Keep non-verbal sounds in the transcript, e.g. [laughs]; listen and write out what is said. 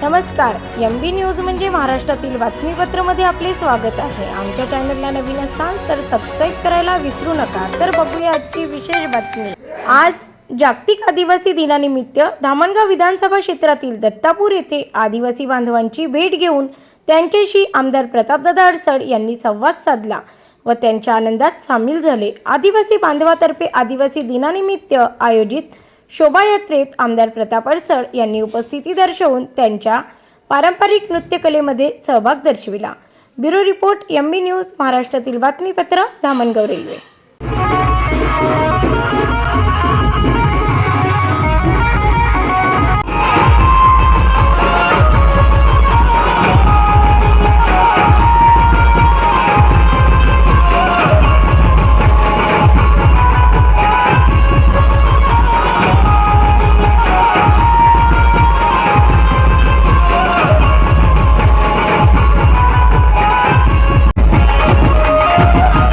नमस्कार M B news म्हणजे महाराष्ट्रातील बातमीपत्रामध्ये आपले स्वागत आहे. आमच्या चॅनलला नवीन असाल तर सबस्क्राईब करायला विसरू नका. तर बघूया आजची विशेष बातमी. आज जागतिक आदिवासी दिनानिमित्त धामणगाव विधानसभा क्षेत्रातील दत्तापूर येथे आदिवासी बांधवांची भेट घेऊन त्यांच्याशी आमदार प्रतापदादा अडसड यांनी संवाद साधला व त्यांच्या आनंदात सामील झाले. आदिवासी बांधवातर्फे आदिवासी दिनानिमित्त आयोजित शोभायात्रेत आमदार प्रताप अडसळ यांनी उपस्थिती दर्शवून त्यांच्या पारंपरिक नृत्यकलेमध्ये सहभाग दर्शविला. Bureau report M B news महाराष्ट्रातील बातमीपत्र धामणगाव रेल्वे. Yeah. [laughs]